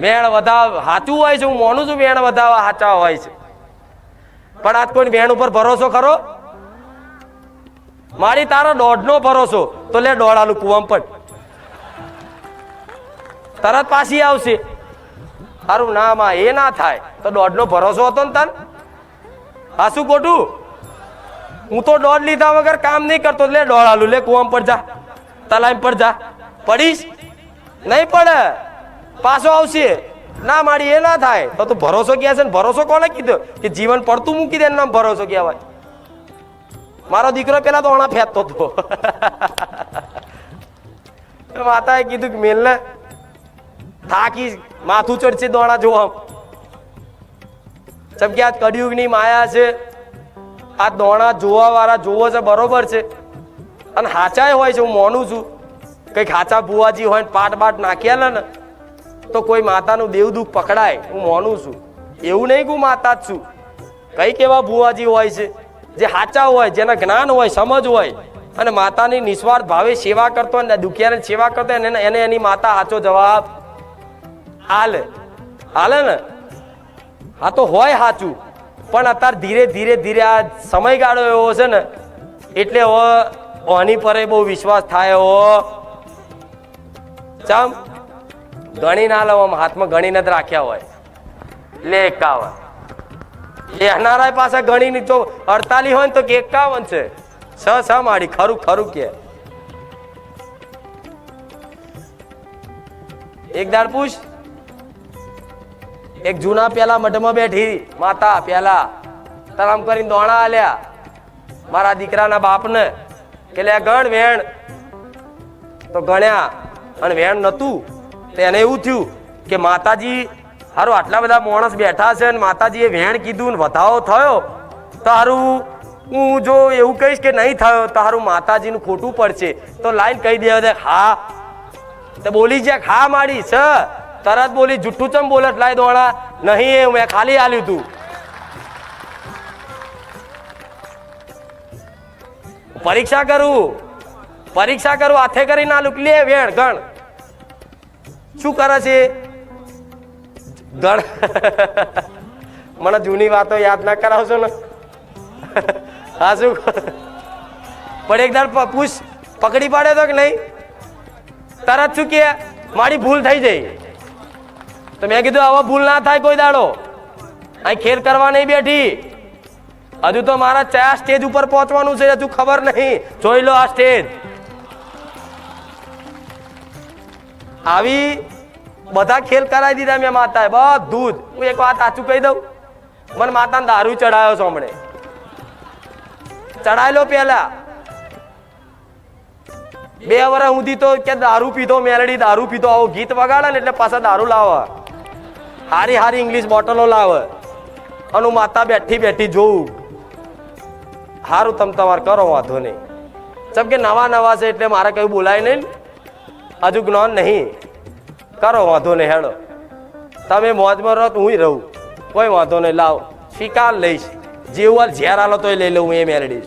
વેણ વધાવ સાચું હોય છે, હું માનું છું વેણ વધાવા સાચા હોય છે. પણ આજ કોઈ વેણ ઉપર ભરોસો ખરો? મારી તારો દોઢનો ભરોસો, તો લે આલુ કુવામ પણ તરત પાછી આવશે. સારું ના માં એ ના થાય, તો દોઢનો ભરોસો હતો ને તન? આ શું ખોટું? હું તો દોઢ લીધા વગર કામ નહીં કરતો લે દોડાલું લે કુવામ પર જા, તલાઈમ પર જા. પડીશ? નહીં પડે. પાછો આવશે. ના મારી એ ના થાય. તો તું ભરોસો ક્યાં છે ને? ભરોસો કોને કીધો? કે જીવન પડતું મૂકી દે નામ ભરોસો કહેવાય. મારો દીકરો પેલા તો ઓણા ફેંકતો હતો. માતાએ કીધું કે મેલને થાકી માથું ચડશે દોણા જોવા. જેમ કે આજ કડિયુગની માયા છે, આ દોણા જોવા વાળા જોવો છે, બરોબર છે. અને હાચાય હોય છે, હું મોનું છું. કંઈક હાચા ભુવાજી હોય ને પાટ બાટ નાખ્યા ને તો કોઈ માતાનું દેવ દુઃખ પકડાય, હું માનું છું. એવું નહીં કે હું માતા જ છું. કંઈક એવા ભુવાજી હોય છે, જે હાચા હોય, જેના જ્ઞાન હોય, સમજ હોય, અને માતાની નિસ્વાર્થ ભાવે સેવા કરતો અને દુખિયાને સેવા કરતો એને- એને એની માતા સાચો જવાબ હાલે હાલે ને? હા તો હોય સાચું, પણ અત્યારે ધીરે ધીરે ધીરે આ સમયગાળો એવો છે ને, એટલે હવે આની પર બહુ વિશ્વાસ થાય હો ચમ ગણી ના લો આમ હાથમાં ગણીને જ રાખ્યા હોય. લે એકાવન. લેનારા પાસે ગણીની જો અડતાલી હોય ને તો કે એકાવન છે. છ છ માડી ખરું ખરું કે. એક દાડ પૂછ. એક જૂના પેલા મઢમાં બેઠી, માતા પેલા તરામ કરીને દોણા આલ્યા. મારા દીકરાના બાપને કે લે ગણ વેણ. તો ગણ્યા, અને વેણ નતું તો એને એવું થયું કે માતાજી, હારું, આટલા બધા માણસ બેઠા છે ને માતાજીએ વેણ કીધું ને વધાવો થયો. તો હારું, હું જો એવું કહીશ કે નહીં થયો, તો હારું, માતાજીનું ખોટું પડશે. તો લાઈન કહી દેવા દે, હા. તો બોલી જ્યાં ખા માડી છે, તરત બોલી, જુઠ્ઠું ચમ બોલત લાય દોડા? નહીં એ, મેં ખાલી આલ્યું તું. પરીક્ષા કરું પરીક્ષા કરું, હાથે કરી ના લુક લે વેણ ગણ. શું કરે છે? મને જૂની વાતો યાદ ના કરાવશો ને. હા, શું પણ એક દાડ પૂછ, પકડી પાડે તો કે નહીં? તરત શું કે, મારી ભૂલ થઈ જઈ તો મેં કીધું, આવા ભૂલ ના થાય કોઈ દાડો. અહીં ખેર કરવા નહીં બેઠી. હજુ તો મારા ચાર સ્ટેજ ઉપર પહોંચવાનું છે, હજુ ખબર નહીં. જોઈ લો આ સ્ટેજ. આવી બધા ખેલ કરાવી દીધા મેં માતાએ. બધું જ હું એક વાત સાચું કહી દઉં? મને માતાને દારૂ ચડાયો છો હમણે. ચડાયેલો પેલા બે વર્ષ સુધી તો કે દારૂ પીધો, મેલડી દારૂ પીધો, આવું ગીત વગાડે ને એટલે પાછા દારૂ લાવે. હારી હારી ઇંગ્લિશ બોટલો લાવે. અને માતા બેઠી બેઠી જોઉં. હારું, તમ તમારે કરો, વાંધો નહીં. ચમ કે નવા નવા છે એટલે મારે કયું બોલાય નહીં. હજુ જ્ઞાન નહીં. કરો વાંધો નહીં, હેડો. તમે મોજમાં રહો તો હું રહું. કોઈ વાંધો નહીં, લાવો. સ્વીકાર લઈશ. જેવું હાલ ઝેર હાલો તોય લઈ લઉં હું એ મેળવીશ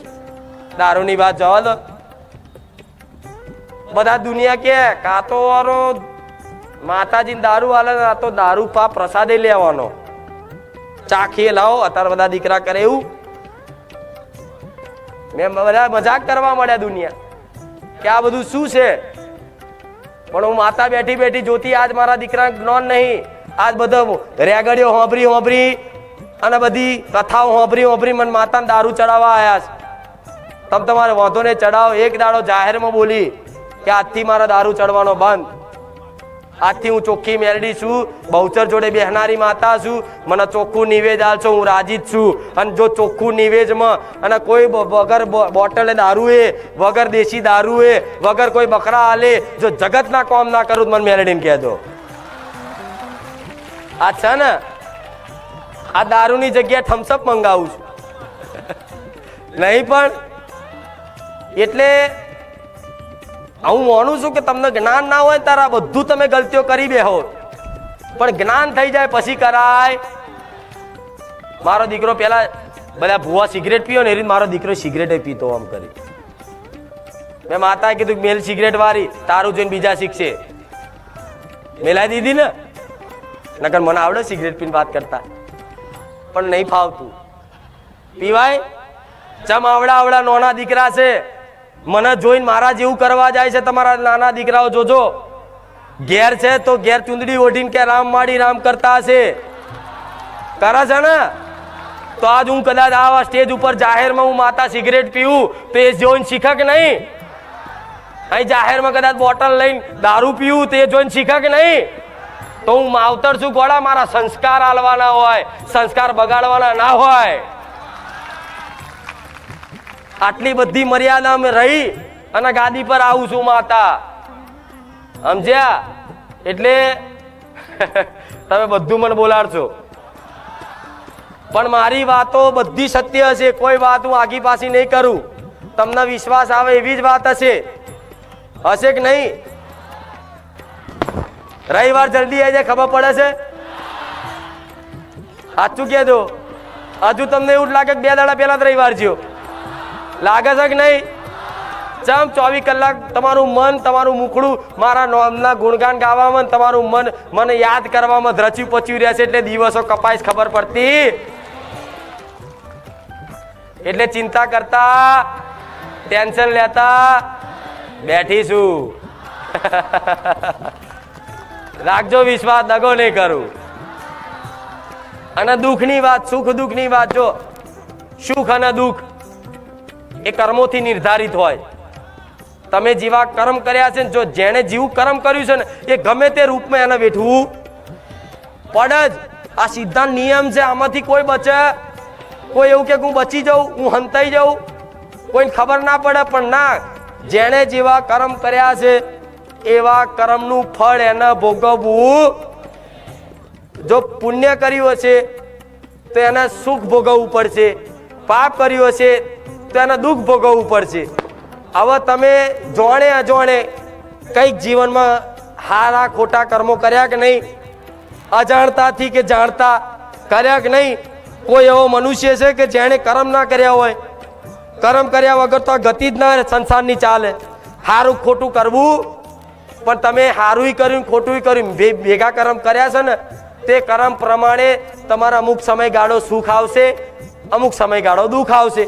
દારૂની વાત જવા દો. બધા દુનિયા કે, કાં તો વારો માતાજીને દારૂ આલે આ તો દારૂ પા પ્રસાદે લેવાનો. ચાખીએ લાવો, અત્યારે બધા દીકરા કરે એવું. મેં બધા મજાક કરવા મળ્યા દુનિયા. કે આ બધું શું છે? પણ હું માતા બેઠી બેઠી જોતી આજ મારા દીકરા જ્ઞાન નહીં. આજ બધો રેગડીઓ હોંભરી હોંભરી અને બધી કથાઓ હોંભરી હોંભરી મને માતાને દારૂ ચડાવવા આવ્યા છે. તમે તમારે વાંધો ને ચડાવો. એક દાડો જાહેરમાં બોલી કે આજથી મારા દારૂ ચડવાનો બંધ. આજથી હું ચોખ્ખી મેરડી છું, બહુચર જોડે બેહનારી માતા છું, મને ચોખ્ખું નિવેદ આલશો હું રાજી જ છું. અને જો ચોખ્ખું નિવેદમાં અને કોઈ વગર બોટલે દારૂ એ વગર દેશી દારૂ એ વગર કોઈ બકરા આલે, જો જગતના કોમ ના કરું તો મને મેરડીને કહેજો આ છે ને, આ દારૂની જગ્યાએ થમ્સઅપ મંગાવું છું. નહીં પણ, એટલે હું માનું છું કે તમને જ્ઞાન ના હોય તારા બધું તમે ગલતીઓ કરી બેહો. પણ જ્ઞાન થઈ જાય પછી કરાય. મારો દીકરો પેલા બધા ભૂવા સિગરેટ પીઓ ને એ રીતે મારો દીકરો સિગરેટ પીતો આમ કરી. મેં માતાએ કીધું મેલ સિગરેટ વાળી, તારું જોઈને બીજા શીખશે. મેલાઈ દીધી ને? નકર મને આવડે સિગરેટ પીને વાત કરતા. પણ નહીં ફાવતું. પીવાય? ચમ આવડા આવડા નોના દીકરા છે. મને જોઈને મારા જેવું કરવા જાય છે, તમારા નાના દીકરાઓ જોજો. ઘેર છે તો ઘેર ચૂંદડી ઓઢીને કે રામ માડી રામ કરતા હશે. કરે છે ને? તો આજ હું કદાચ આવા સ્ટેજ ઉપર જાહેરમાં હું માતા સિગરેટ પીવું, તો એ જોઈને શીખે કે નહીં? અહીં જાહેરમાં કદાચ બોટલ લઈને દારૂ પીવું, તો જોઈને શીખે કે નહીં? તો હું માવતર છું ગોળા, મારા સંસ્કાર આલવાના હોય, સંસ્કાર બગાડવાના ના હોય. આટલી બધી મર્યાદા અમે રહી અને ગાદી પર આવું છું માતા. સમજ્યા? એટલે તમે બધું મને બોલાડશો. પણ મારી વાતો બધી સત્ય હશે, કોઈ વાત હું આગી પાછી નહીં કરું. તમને વિશ્વાસ આવે એવી જ વાત હશે. હશે કે નહીં? રવિવાર જલ્દી આવી જાય, ખબર પડે છે? સાચું કહેજો. હજુ તમને એવું લાગે કે બે દાડા પહેલા જ રવિવાર થયો. લાગે છે કે નહીં? ચમ, ચોવીસ કલાક તમારું મન, તમારું મુખડું મારા નોમના ગુણગાન ગાવામાં તમારું મન મને યાદ કરવામાં ધ્રચ્યું પચ્યું રહેશે એટલે દિવસો કપાઈશ ખબર પડતી. એટલે ચિંતા કરતા, ટેન્શન લેતા બેઠીશું. રાખજો વિશ્વાસ, દગો નહીં કરું. અને દુઃખની વાત, સુખ દુઃખની વાત જો, સુખ અને દુઃખ એ કર્મોથી નિર્ધારિત હોય. તમે જેવા કર્મ કર્યા છે ને, જો જેણે જેવું કર્મ કર્યું છે ને, એ ગમે તે રૂપમાં એને વેઠવું. પડે જ આ સિદ્ધાંત નિયમ છે, આમાંથી કોઈ બચે. કોઈ એવું કે હું બચી જાઉં, હું હંતાઈ જાઉં. કોઈને ખબર ના પડે, પણ ના, જેણે જેવા કર્મ કર્યા છે, એવા કર્મનું ફળ એને ભોગવવું. જો પુણ્ય કર્યું હશે, તો એને સુખ ભોગવવું પડશે. પાપ કર્યું હશે તો એને દુઃખ ભોગવવું પડશે. હવે તમે જોણે અજોણે કંઈક જીવનમાં હારા ખોટા કર્મો કર્યા કે નહીં? અજાણતાથી કે જાણતા કર્યા કે નહીં? કોઈ એવો મનુષ્ય છે કે જેણે કર્મ ના કર્યા હોય? કર્મ કર્યા વગર તો ગતિ જ ના સંસારની ચાલે. સારું ખોટું કરવું? પણ તમે સારું કર્યું ખોટું કર્યું ભેગા કર્મ કર્યા છે ને, તે કર્મ પ્રમાણે તમારા અમુક સમયગાળો સુખ આવશે, અમુક સમયગાળો દુઃખ આવશે.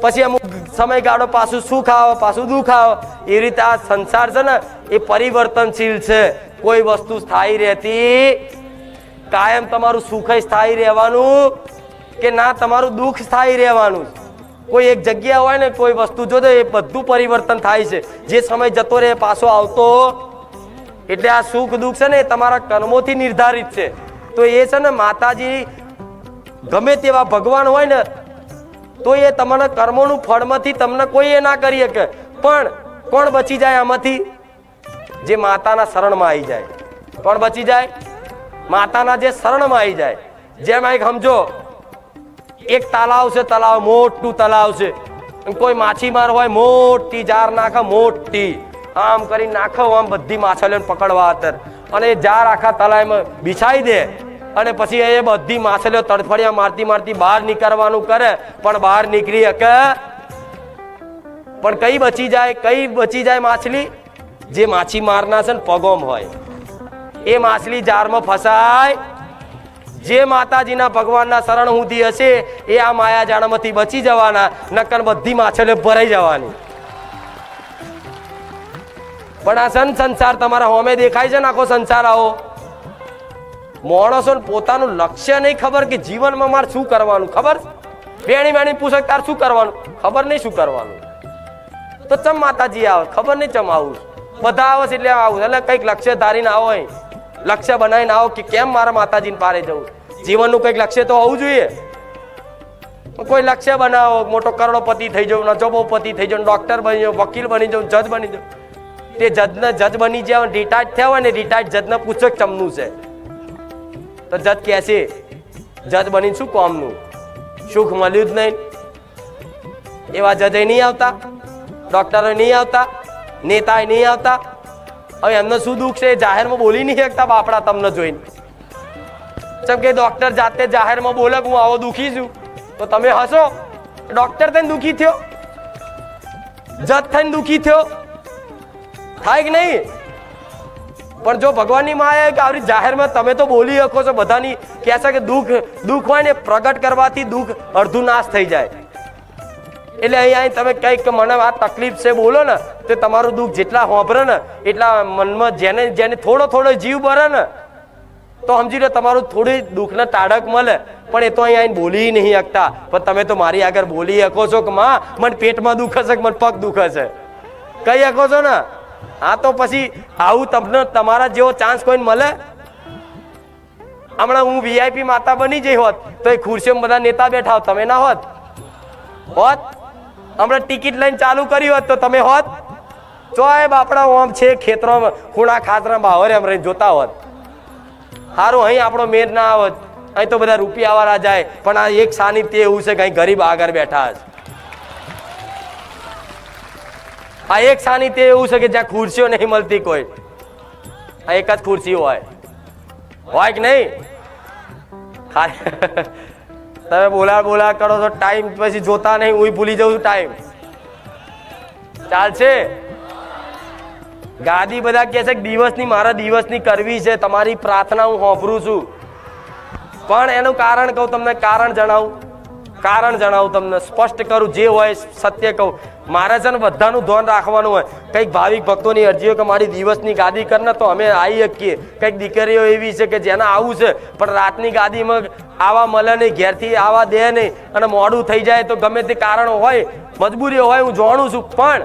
પછી અમુક સમયગાળો પાછું સુખ આવો પાછું દુઃખ આવે એ રીતે આ સંસાર છે ને, એ પરિવર્તનશીલ છે. કોઈ વસ્તુ સ્થાયી રહેતી કાયમ તમારું સુખ સ્થાયી રહેવાનું કે ના, તમારું દુઃખ સ્થાયી રહેવાનું. કોઈ એક જગ્યા હોય ને, કોઈ વસ્તુ જો એ બધું પરિવર્તન થાય છે. જે સમય જતો રહે, પાછો આવતો, એટલે આ સુખ દુઃખ છે ને, એ તમારા કર્મોથી નિર્ધારિત છે. તો એ છે ને, માતાજી ગમે તેવા ભગવાન હોય ને તો એ તમારા કર્મોનું ફળમાંથી તમને કોઈ એ ના કરી શકે. પણ કોણ બચી જાય આમાંથી? જે માતાના શરણમાં આવી જાય. કોણ બચી જાય? માતાના જે શરણમાં આવી જાય. જેમ એક સમજો, એક તલાવ છે, તલાવ મોટું તલાવ છે. કોઈ માછીમાર હોય, મોટી જાર નાખે, મોટી. આમ કરી નાખો, આમ બધી માછલીઓને પકડવા અત્યાર. અને એ જાર આખા તલાવમાં બિછાઈ દે. અને પછી એ બધી માછલીઓ તડફડિયા મારતી મારતી બહાર નીકળવાનું કરે, પણ બહાર નીકળી શકે. પણ કઈ બચી જાય, કઈ બચી જાય માછલી? જે માછી મારના છે ને પગોમ હોય. એ માછલી જારમાં ફસાય. જે માતાજીના ભગવાનના શરણ સુધી હશે, એ આ માયા જાળમાંથી બચી જવાના, નકર બધી માછલીઓ ભરાઈ જવાની. પણ આ સન સંસાર તમારા હોમે દેખાય છે ને આખો સંસાર આવો? માણસો પોતાનું લક્ષ્ય નહીં ખબર કે જીવનમાં મારે શું કરવાનું, ખબર? બેણી બેણી પૂછક તાર શું કરવાનું? ખબર નહીં શું કરવાનું. તો ચમ માતાજી આવે? ખબર નહીં ચમ આવું? બધા આવે છે એટલે આવું એટલે કંઈક લક્ષ્ય ધારીને આવો લક્ષ્ય બનાવીને આવો કે કેમ મારા માતાજીને પારે જવું? જીવનનું કંઈક લક્ષ્ય તો હોવું જોઈએ. કોઈ લક્ષ્ય બનાવો, મોટો કરોડપતિ થઈ જાઉં, નજોબોપતિ થઈ જાઉં, ડોક્ટર બની જાઉં, વકીલ બની જાઉં, જજ બની જાઉં. તે જજને જજ બની જાય રિટાયર્ડ થયા હોય ને રિટાયર્ડ જજને પૂછો ચમનું છે. તો જજ કહે છે. જજ બની શું કોમનું? સુખ મળ્યું જ નહીં. એવા જજે નહીં આવતા ડોક્ટરો નહીં આવતા નેતા નહીં આવતા. હવે એમને શું દુઃખ છે? જાહેરમાં બોલી નહીં શકતા બાપડા તમને જોઈને. જેમ કે ડોક્ટર જાતે જાહેરમાં બોલે, હું આવો દુઃખી છું. તો તમે હસો. ડોક્ટર થઈને દુઃખી થયો? જજ થઈને દુઃખી થયો? થાય કે નહીં? પણ જો ભગવાનની માયા કે આવી જાહેરમાં તમે તો બોલી શકો છો, બધાની કહે છે કે દુઃખ દુઃખ હોય ને પ્રગટ કરવાથી દુઃખ અડધું નાશ થઈ જાય. એટલે અહીં અહીં તમે કંઈક મને આ તકલીફ છે બોલો ને, તો તમારું દુઃખ જેટલા હોંભરે ને, એટલા મનમાં જેને જેને થોડો થોડો જીવ ભરે ને, તો સમજી લો તમારું થોડી દુઃખને ટાળક મળે. પણ એ તો અહીં આવીને બોલી નહીં શકતા. પણ તમે તો મારી આગળ બોલી શકો છો કે, માં, મને પેટમાં દુખે છે કે મને પગ દુખે છે કહી શકો છો ને? હા, તો પછી આવું તમને તમારા જેવો ચાન્સ કોઈને મળે? હમણાં હું વીઆઈપી માતા બની જઈ હોત, તો એ ખુરશીમાં બધા નેતા બેઠા હોત, તમે ના હોત? હોત? હમણાં ટિકિટ લઈને ચાલુ કરી હોત, તો તમે હોત? ચોય બાપડા ઓમ છે, ખેતરોમાં, ખૂણા ખાતરા બાવરે એમ રહીને જોતા હોત. સારું અહીં આપણો મેર ના આવત. અહીં તો બધા રૂપિયાવાળા જાય, પણ આ એક સાનિધ્ય એવું છે કંઈ ગરીબ આગળ બેઠા છે. આ એક સાનિધ્ય એવું છે કે જ્યાં ખુરશીઓ નહીં મળતી કોઈ. આ એક જ ખુરશી હોય. હોય કે નહીં? તમે બોલા બોલા કરો છો ટાઈમ પછી જોતા નહીં, હું ભૂલી જાઉં ટાઈમ. ચાલશે? ગાદી બધા કહે છે કે દિવસની મારા દિવસની કરવી છે, તમારી પ્રાર્થના હું હોંભરું છું. પણ એનું કારણ કહું, તમને કારણ જણાવું. કારણ જણાવું તમને, સ્પષ્ટ કરું, જે હોય સત્ય કહું. મારે છે ને બધાનું ધ્યાન રાખવાનું હોય. કંઈક ભાવિક ભક્તોની અરજીઓ કે મારી દિવસની ગાદી કરને તો અમે આવી શકીએ. કંઈક દીકરીઓ એવી છે કે જેને આવું છે, પણ રાતની ગાદીમાં આવા મળે નહીં, ઘેરથી આવા દે નહીં. અને મોડું થઈ જાય તો ગમે તે કારણ હોય મજબૂરી હોય, હું જાણું છું. પણ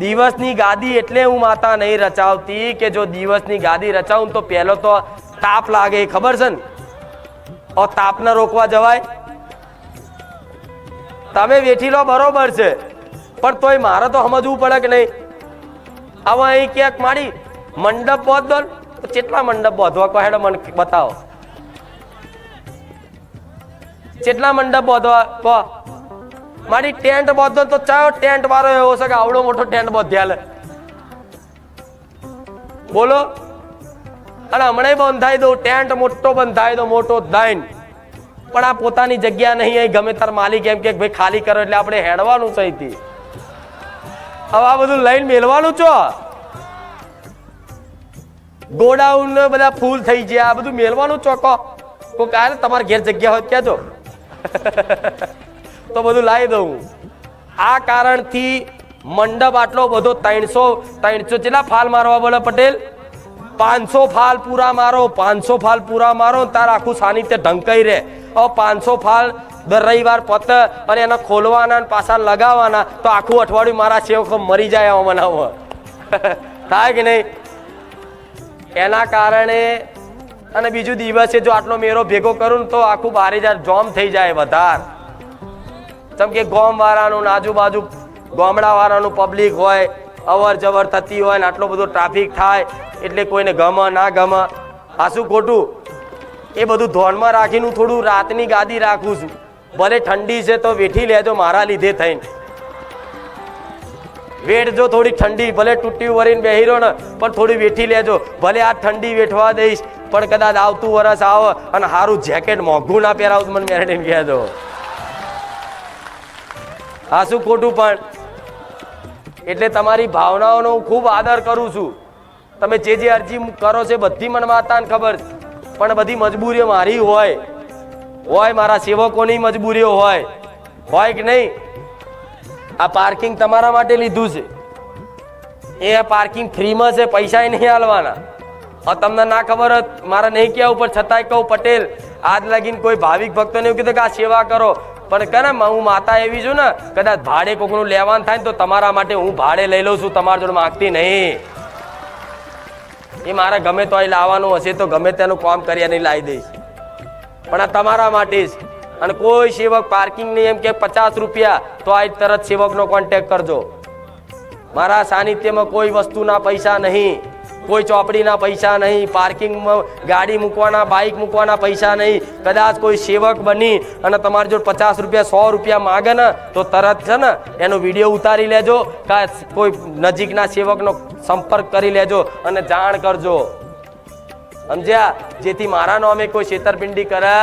દિવસની ગાદી એટલે હું માતા નહીં રચાવતી કે જો દિવસની ગાદી રચાવું તો પહેલો તો તાપ લાગે, ખબર છે ને? તાપને રોકવા જવાય. તમે વેઠી લો બરોબર છે. પણ તોય મારે તો સમજવું પડે કે નહીં? આવો અહીં ક્યાંક મારી મંડપ બોધ તો કેટલા મંડપ બોધવા કહે હેડો મને બતાવો. કેટલા મંડપ બોધવા કહો? મારી ટેન્ટ બાંધો તો ચાલો ટેન્ટ વાળો એવો છે કે આવડો મોટો ટેન્ટ બાંધ્યા બોલો. અને હમણાં બંધાઈ દઉં, ટેન્ટ મોટો બંધાઈ દો મોટો દાઈન. પણ આ પોતાની જગ્યા નહીં અહીં ગમે તાર માલિક એમ કે ભાઈ ખાલી કરો એટલે આપણે હેડવાનું છે અહીંથી. હવે આ બધું લઈને મેળવાનું છો? ગોડાઉન બધા ફૂલ થઈ ગયા. આ બધું મેળવાનું ચોકો કોઈ કાલે તમારે ઘેર જગ્યા હોય ક્યાં જો તો બધું લાવી દઉં. આ કારણથી મંડપ આટલો બધો ત્રણસો ત્રણસો કેટલા ફાલ મારવા બોલે પટેલ? પાંચસો ફાલ પૂરા મારો, પાંચસો ફાલ પૂરા મારો તાર આખું સાનિધ્ય ઢંકાઈ રહે. પાંચસો ફાલ દર રવિવાર પત અને એના ખોલવાના પાછા લગાવવાના. તો આખું અઠવાડિયું મારા સેવકો મરી જાય આવા મનાવો થાય કે નહીં? એના કારણે અને બીજું દિવસે જો આટલો મેરો ભેગો કરું ને તો આખું બારે જાય જોમ થઈ જાય વધાર. જેમ કે ગોમ વાળાનું આજુબાજુ ગામડા વાળાનું પબ્લિક હોય અવર જવર થતી હોય ને આટલો બધો ટ્રાફિક થાય, એટલે કોઈને ગમે, ના ગમે. આ શું ખોટું? એ બધું ધોનમાં રાખીને થોડું રાતની ગાદી રાખું છું. ભલે ઠંડી છે તો વેઠી લેજો મારા લીધે થઈને. વેઠ જો થોડી ઠંડી, ભલે તૂટી વરીને બેહી ને, પણ થોડી વેઠી લેજો. ભલે આ ઠંડી વેઠવા દઈશ, પણ કદાચ આવતું વરસ આવે અને સારું જેકેટ મોંઘું ના પહેરાવું મને મેરેડીને કહેજો હા, શું ખોટું પણ? એટલે તમારી ભાવનાઓનો હું ખૂબ આદર કરું છું. તમે જે જે અરજી કરો છો બધી મને માતાને ખબર છે. પણ બધી મજબૂરીઓ મારી હોય. હોય મારા સેવકોની મજબૂરીઓ હોય. હોય કે નહીં? આ પાર્કિંગ તમારા માટે લીધું છે. એ પાર્કિંગ ફ્રીમાં છે પૈસા નહીં હાલવાના. તમને ના ખબર હોત, મારા નહીં કહેવું પણ છતાંય કહું, પટેલ, આજ લાગીને કોઈ ભાવિક ભક્તોને એવું કીધું કે આ સેવા કરો. પણ કે ને હું માતા એવી છું ને, કદાચ ભાડે કોકનું લેવાનું થાય ને તો તમારા માટે હું ભાડે લઈ લઉં છું, તમારા જોડે માંગતી નહીં. એ મારે ગમે તો અહીં લાવવાનું હશે, તો ગમે તેનું કામ કરી અને લાવી દઈશ. પણ આ તમારા માટે જ. અને કોઈ સેવક પાર્કિંગ નહીં, એમ કે પચાસ રૂપિયા, તો આ તરત સેવકનો કોન્ટેક કરજો. મારા સાનિધ્યમાં કોઈ વસ્તુના પૈસા નહીં. કોઈ ચોપડીના પૈસા નહીં, પાર્કિંગમાં ગાડી મૂકવાના, બાઇક મૂકવાના પૈસા નહીં, કદાચ કોઈ સેવક બની અને તમારી જોડે પચાસ રૂપિયા, સો રૂપિયા માગે ને, તો તરત છે ને એનો વીડિયો ઉતારી લેજો કોઈ નજીકના સેવકનો સંપર્ક કરી લેજો અને જાણ કરજો. સમજ્યા? જેથી મારા નામે કોઈ છેતરપિંડી કરે,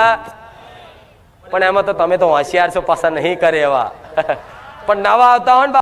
પણ એમાં તો તમે તો હોશિયાર છો પસંદ નહીં કરે એવા. પણ નવા આવતા હોય ને